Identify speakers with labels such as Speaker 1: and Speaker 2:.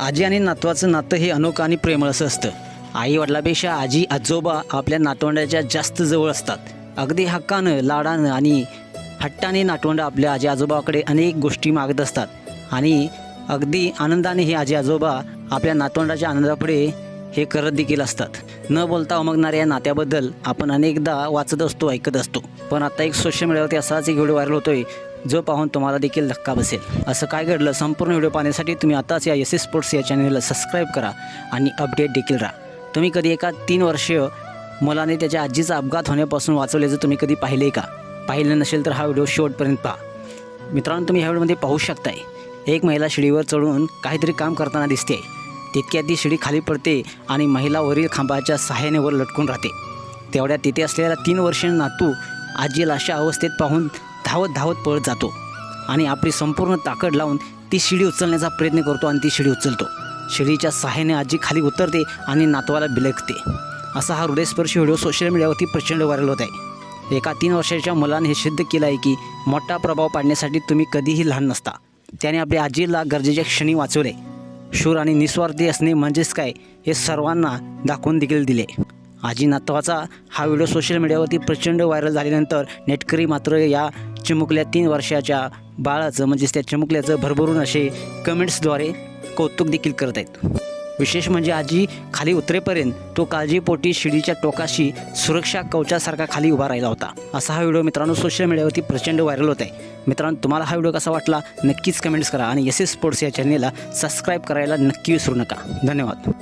Speaker 1: आजी आणि नातवाचं नातं हे अनोखं आणि प्रेमळ असं असतं. आई वडिलापेक्षा आजी आजोबा आपल्या नातवंडाच्या जास्त जवळ असतात. अगदी हक्कानं लाडानं आणि हट्टाने नातवंड आपल्या आजी आजोबाकडे अनेक गोष्टी मागत असतात. आणि अगदी आनंदाने हे आजी आजोबा आपल्या नातवंडाच्या आनंदापुढे हे करत देखील असतात. न बोलता उमगणाऱ्या या नात्याबद्दल आपण अनेकदा वाचत असतो ऐकत असतो. पण आता एक सोशल मीडियावरती असाच एक व्हिडिओ व्हायरल होतोय. जो पाहून तुम्हाला देखील धक्का बसेल. असं काय घडलं? संपूर्ण व्हिडिओ पाहण्यासाठी तुम्ही आताच या एस एस स्पोर्ट्स या चॅनलला सबस्क्राईब करा आणि अपडेट देखील राहा. तुम्ही कधी एका तीन वर्षीय मुलाने त्याच्या आजीचा अपघात होण्यापासून वाचवल्याचं तुम्ही कधी पाहिले का? पाहिलं नसेल तर हा व्हिडिओ शेवटपर्यंत पहा. मित्रांनो तुम्ही ह्या व्हिडिओमध्ये पाहू शकताय. एक महिला शिडीवर चढून काहीतरी काम करताना दिसते. तितक्यात ती शिडी खाली पडते आणि महिला वरील खांबाच्या सहाय्याने वर लटकून राहते. तेवढ्या तिथे असलेला तीन वर्षीय नातू आजीला अशा अवस्थेत पाहून धावत धावत पळत जातो. आणि आपली संपूर्ण ताकद लावून ती शिडी उचलण्याचा प्रयत्न करतो आणि ती शिडी उचलतो. शिडीच्या सहाय्याने आजी खाली उतरते आणि नातवाला बिलकते असा हा हृदयस्पर्शी व्हिडिओ सोशल मीडियावरती प्रचंड व्हायरल होत आहे. एका तीन वर्षाच्या मुलाने हे सिद्ध केलं आहे की मोठा प्रभाव पाडण्यासाठी तुम्ही कधीही लहान नसता. त्याने आपल्या आजीला गरजेच्या क्षणी वाचवले. शूर आणि निस्वार्थी असणे म्हणजेच काय हे सर्वांना दाखवून देखील दिले. आजी नातवाचा हा व्हिडिओ सोशल मीडियावरती प्रचंड व्हायरल झाल्यानंतर नेटकरी मात्र या चिमुकल्या तीन वर्षाच्या बाळाचं म्हणजेच त्या चिमुकल्याचं भरभरून असे कमेंट्सद्वारे कौतुक देखील करत आहेत. विशेष म्हणजे आजी खाली उतरेपर्यंत तो काळजीपोटी शिडीच्या टोकाशी सुरक्षा कवचासारखा खाली उभा राहिला होता. असा हा व्हिडिओ मित्रांनो सोशल मीडियावरती प्रचंड व्हायरल होत आहे. मित्रांनो तुम्हाला हा व्हिडिओ कसा वाटला नक्कीच कमेंट्स करा आणि एस एस स्पोर्ट्स या चॅनेलला सबस्क्राईब करायला नक्की विसरू नका. धन्यवाद.